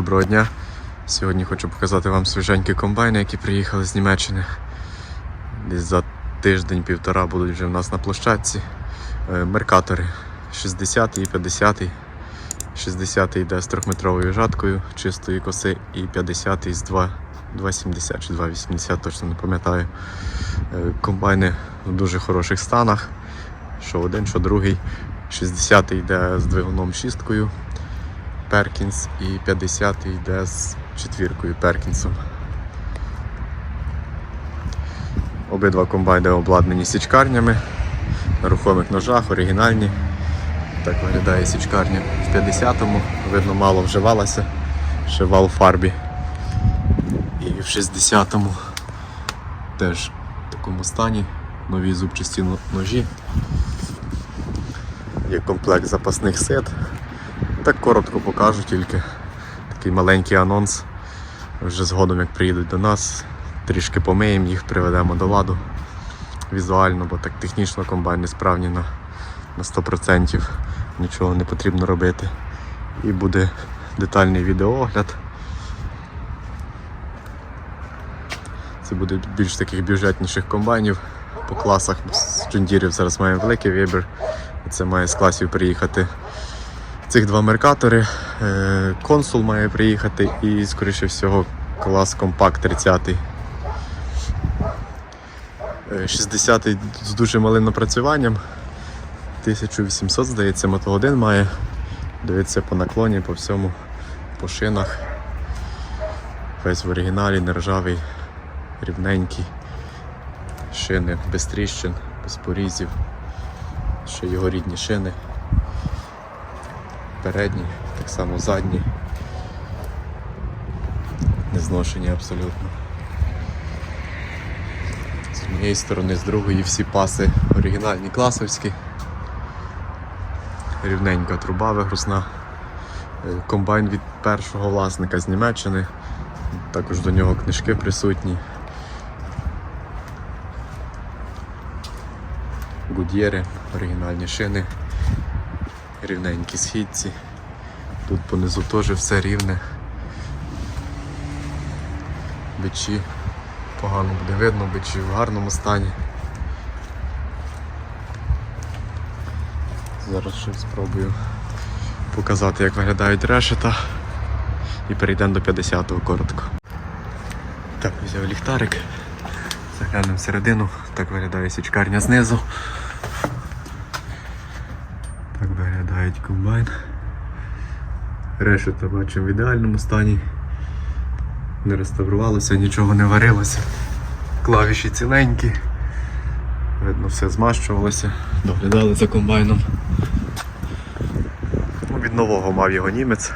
Доброго дня. Сьогодні хочу показати вам свіженькі комбайни, які приїхали з Німеччини. Десь за тиждень-півтора будуть вже в нас на площадці. Е, Меркатори 60 і 50. 60 йде з 3-метровою жаткою чистої коси і 50 з 2, 2,70 чи 2,80, точно не пам'ятаю. Е, Комбайни в дуже хороших станах. Що один, що другий. 60 йде з двигуном шісткою. Перкінс і 50 йде з четвіркою Перкінсом. Обидва комбайни обладнані січкарнями на рухомих ножах, оригінальні. Так виглядає січкарня в 50-му. Видно, мало вживалася, ще вал фарбі. І в 60-му теж в такому стані нові зубчасті ножі. Є комплект запасних сет. Так коротко покажу тільки такий маленький анонс. Вже згодом, як приїдуть до нас, трішки помиємо їх, приведемо до ладу візуально, бо так технічно комбайни справні на, на 100%. Нічого не потрібно робити. І буде детальний відеоогляд. Це буде більш таких бюджетніших комбайнів по класах. З джундірів зараз маємо великий вибір. Це має з класів приїхати цих два меркатори. Е, Консул має приїхати і, скоріше всього, клас компакт 30. Е, 60 з дуже малим напрацюванням. 1800, здається, мотогодин має. Дивиться по наклоні, по всьому, по шинах. Весь в оригіналі, нержавий, рівненький. Шини без тріщин, без порізів. Ще його рідні шини передні, так само задні. Не зношені абсолютно. З однієї сторони, з другої всі паси оригінальні класовські. Рівненька труба вигрузна. Е, Комбайн від першого власника з Німеччини. Також до нього книжки присутні. Гудєри, оригінальні шини рівненькі східці. Тут понизу теж все рівне. Бичі погано буде видно, бичі в гарному стані. Зараз ще спробую показати, як виглядають решета. І перейдемо до 50-го коротко. Так, взяв ліхтарик. Заглянемо всередину. Так виглядає січкарня знизу. Так комбайн. Решета бачимо в ідеальному стані. Не реставрувалося, нічого не варилося. Клавіші ціленькі. Видно, все змащувалося, доглядали за комбайном. Ну, від нового мав його німець.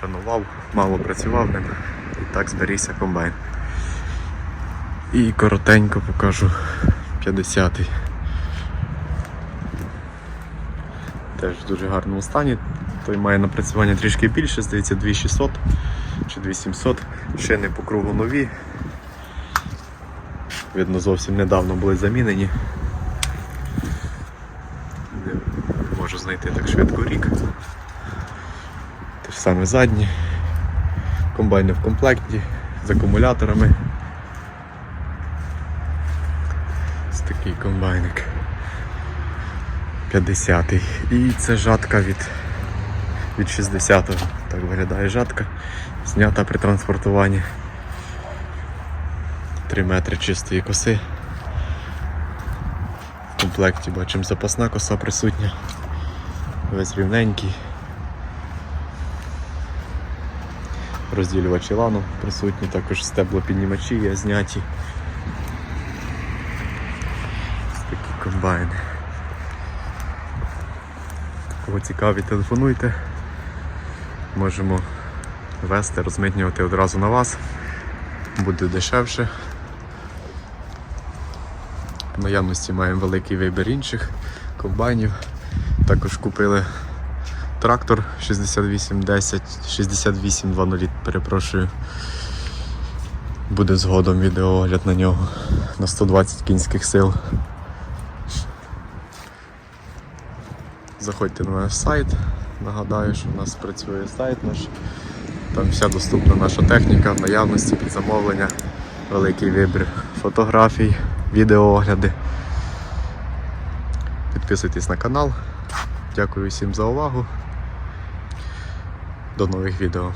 Шанував, мало працював ним. І так зберігся комбайн. І коротенько покажу 50-й. Теж в дуже гарному стані. Той має напрацювання трішки більше, здається 2600 чи 2700. Шини по кругу нові. Видно, зовсім недавно були замінені. Не можу знайти так швидко рік. Те ж саме задні. Комбайни в комплекті з акумуляторами. Ось такий комбайник. 50-й. І це жатка від, від 60-го. Так виглядає жатка. Знята при транспортуванні. 3 метри чистої коси. В комплекті бачимо запасна коса присутня. Весь рівненький. Розділювачі лану присутні, також стеблопіднімачі є зняті. Ось такі комбайни. Кого цікаві, телефонуйте. Можемо вести, розмитнювати одразу на вас. Буде дешевше. В наявності маємо великий вибір інших комбайнів. Також купили трактор 6810, 6820, перепрошую. Буде згодом відеоогляд на нього на 120 кінських сил. Заходьте на наш сайт, Нагадаю, що у нас працює сайт наш. Там вся доступна наша техніка в наявності під замовлення, великий вибір фотографій, відеоогляди. Підписуйтесь на канал. Дякую всім за увагу. До нових відео.